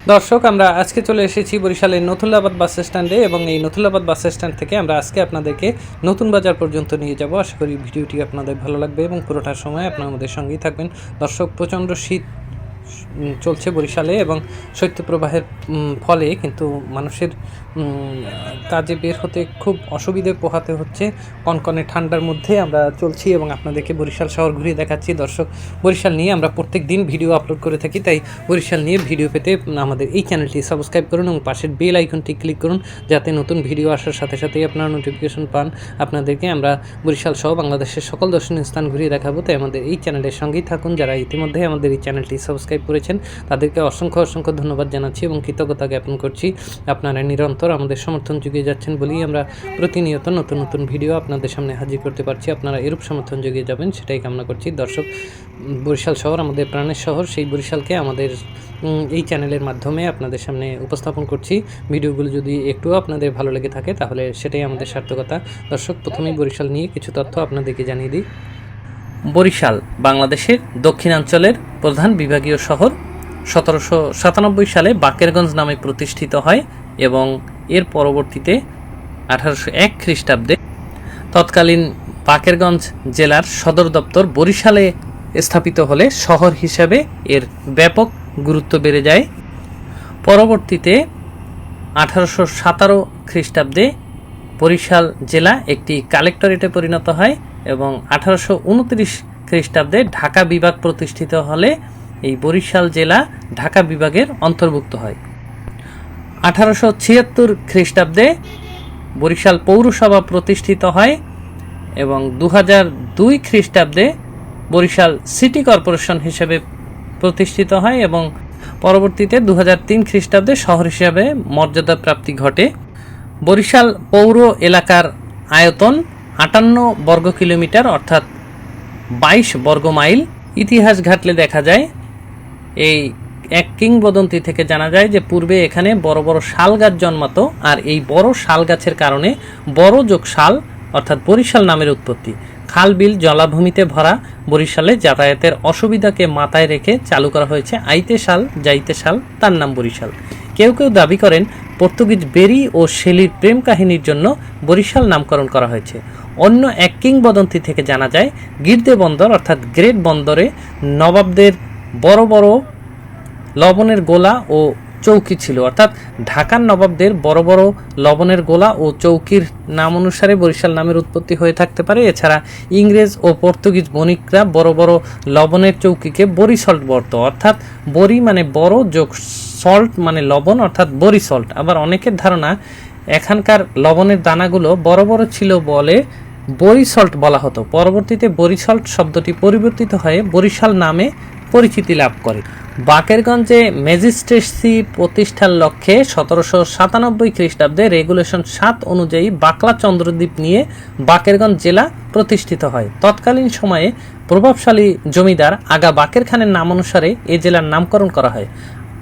দর্শক, আমরা আজকে চলে এসেছি বরিশালের নথুল্লাবাদ বাস স্ট্যান্ডে এবং এই নথুল্লাবাদ বাস স্ট্যান্ড থেকে আমরা আজকে আপনাদেরকে নতুন বাজার পর্যন্ত নিয়ে যাব। আশা করি ভিডিওটি আপনাদের ভালো লাগবে এবং পুরোটার সময় আপনারা আমাদের সঙ্গেই থাকবেন। দর্শক, প্রচণ্ড শীত চলছে বরিশালে এবং শৈত্যপ্রবাহের ফলে কিন্তু মানুষের কাজে বের হতে খুব অসুবিধে পোহাতে হচ্ছে। কনকনে ঠান্ডার মধ্যে আমরা চলছি এবং আপনাদেরকে বরিশাল শহর ঘুরিয়ে দেখাচ্ছি। দর্শক, বরিশাল নিয়ে আমরা প্রত্যেক দিন ভিডিও আপলোড করে থাকি, তাই বরিশাল নিয়ে ভিডিও পেতে আমাদের এই চ্যানেলটি সাবস্ক্রাইব করুন এবং পাশের বেল আইকনটি ক্লিক করুন, যাতে নতুন ভিডিও আসার সাথে সাথেই আপনারা নোটিফিকেশন পান। আপনাদেরকে আমরা বরিশাল সহ বাংলাদেশের সকল দর্শনীয় স্থান ঘুরিয়ে দেখাবো, তাই আমাদের এই চ্যানেলের সঙ্গেই থাকুন। যারা ইতিমধ্যে আমাদের এই চ্যানেলটি সাবস্ক্রাইব করেছেন। তাদেরকে অসংখ্য অসংখ্য ধন্যবাদ জানাচ্ছি এবং কৃতজ্ঞতা জ্ঞাপন করছি। আপনারা নিরন্তর আমাদের সমর্থন যুগিয়ে যাচ্ছেন বলেই আমরা প্রতিনিয়ত নতুন নতুন ভিডিও আপনাদের সামনে হাজির করতে পারছি। আপনারা এরূপ সমর্থন যুগিয়ে যাবেন, সেটাই কামনা করছি। দর্শক, বরিশাল শহর আমাদের প্রাণের শহর, সেই বরিশালকে আমাদের এই চ্যানেলের মাধ্যমে আপনাদের সামনে উপস্থাপন করছি। ভিডিওগুলো যদি একটুও আপনাদের ভালো লেগে থাকে, তাহলে সেটাই আমাদের সার্থকতা। দর্শক, প্রথমেই বরিশাল নিয়ে কিছু তথ্য আপনাদেরকে জানিয়ে দিই। বরিশাল, বাংলাদেশের দক্ষিণাঞ্চলের প্রধান বিভাগীয় শহর। সতেরোশো সাতানব্বই সালে বাকেরগঞ্জ নামে প্রতিষ্ঠিত হয় এবং এর পরবর্তীতে আঠারোশো এক খ্রিস্টাব্দে তৎকালীন বাকেরগঞ্জ জেলার সদর দপ্তর বরিশালে স্থাপিত হলে শহর হিসাবে এর ব্যাপক গুরুত্ব বেড়ে যায়। পরবর্তীতে আঠারোশো সাতারো খ্রিস্টাব্দে বরিশাল জেলা একটি কালেক্টরেটে পরিণত হয়। এবং আঠারোশো উনত্রিশ খ্রিস্টাব্দে ঢাকা বিভাগ প্রতিষ্ঠিত হলে এই বরিশাল জেলা ঢাকা বিভাগের অন্তর্ভুক্ত হয়। আঠারোশো ছিয়াত্তর খ্রিস্টাব্দে বরিশাল পৌরসভা প্রতিষ্ঠিত হয় এবং দু দুই খ্রিস্টাব্দে বরিশাল সিটি কর্পোরেশন হিসেবে প্রতিষ্ঠিত হয় এবং পরবর্তীতে দু তিন খ্রিস্টাব্দে শহর হিসাবে মর্যাদা প্রাপ্তি ঘটে। বরিশাল পৌর এলাকার আয়তন আটান্ন বর্গ কিলোমিটার, অর্থাৎ বাইশ বর্গ মাইল। ইতিহাস ঘাটলে দেখা যায়, এই এক কিংবদন্তি থেকে জানা যায় যে পূর্বে এখানে বড় বড় শাল গাছ জন্মাতো, আর এই বড় শাল গাছের কারণে বড় যোগ শাল, অর্থাৎ বরিশাল নামের উৎপত্তি। খাল, বিল, জলাভূমিতে ভরা বরিশালে যাতায়াতের অসুবিধাকে মাথায় রেখে চালু করা হয়েছে আইতে শাল, যাইতে শাল, তার নাম বরিশাল। কেউ কেউ দাবি করেন পর্তুগিজ বেরি ও শেলির প্রেম কাহিনীর জন্য বরিশাল নামকরণ করা হয়েছে। অন্য এক কিংবদন্তি থেকে জানা যায়, গির্দে বন্দর অর্থাৎ গ্রেট বন্দরে নবাবদের বড় বড় লবণের গোলা ও চৌকি ছিল। অর্থাৎ ঢাকার নবাবদের বড় বড় লবণের গোলা ও চৌকির নাম অনুসারে বরিশাল নামের উৎপত্তি হয়ে থাকতে পারে। এছাড়া ইংরেজ ও পর্তুগিজ বণিকরা বড় বড় লবণের চৌকিকে বরি সল্ট বর্ত, অর্থাৎ বরি মানে বড়, যোগ সল্ট মানে লবণ, অর্থাৎ বরি সল্ট আবার অনেকের ধারণা, এখানকার লবণের দানাগুলো বড় বড় ছিল বলে বরিসল্ট বলা হতো। পরবর্তীতে বরিসল্ট শব্দটি পরিবর্তিত হয়ে বরিশাল নামে পরিচিতি লাভ করে। বাকেরগঞ্জে ম্যাজিস্ট্রেসি প্রতিষ্ঠার লক্ষ্যে সতেরোশো সাতানব্বই খ্রিস্টাব্দে রেগুলেশন সাত অনুযায়ী বাকলা চন্দ্রদ্বীপ নিয়ে বাকেরগঞ্জ জেলা প্রতিষ্ঠিত হয়। তৎকালীন সময়ে প্রভাবশালী জমিদার আগা বাকের খানের নাম অনুসারে এ জেলার নামকরণ করা হয়।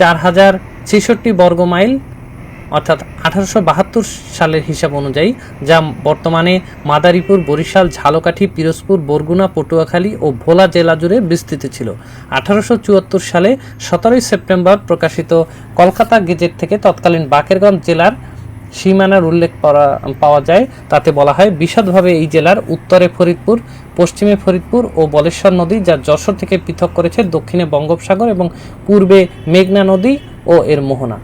চার হাজার ছেষট্টি বর্গ মাইল, অর্থাৎ আঠারোশো বাহাত্তর সালের হিসাব অনুযায়ী, যা বর্তমানে মাদারীপুর, বরিশাল, ঝালকাঠি, পিরোজপুর, বরগুনা, পটুয়াখালী ও ভোলা জেলা জুড়ে বিস্তৃত ছিল। আঠারোশো চুয়াত্তর সালে সতেরোই সেপ্টেম্বর প্রকাশিত কলকাতা গেজেট থেকে তৎকালীন বাকেরগঞ্জ জেলার সীমানার উল্লেখ করা, পাওয়া যায়। তাতে বলা হয় বিশদভাবে এই জেলার উত্তরে ফরিদপুর, পশ্চিমে ফরিদপুর ও বলেশ্বর নদী, যা যশোর থেকে পৃথক করেছে দক্ষিণে বঙ্গোপসাগর এবং পূর্বে মেঘনা নদী ও এর মোহনা।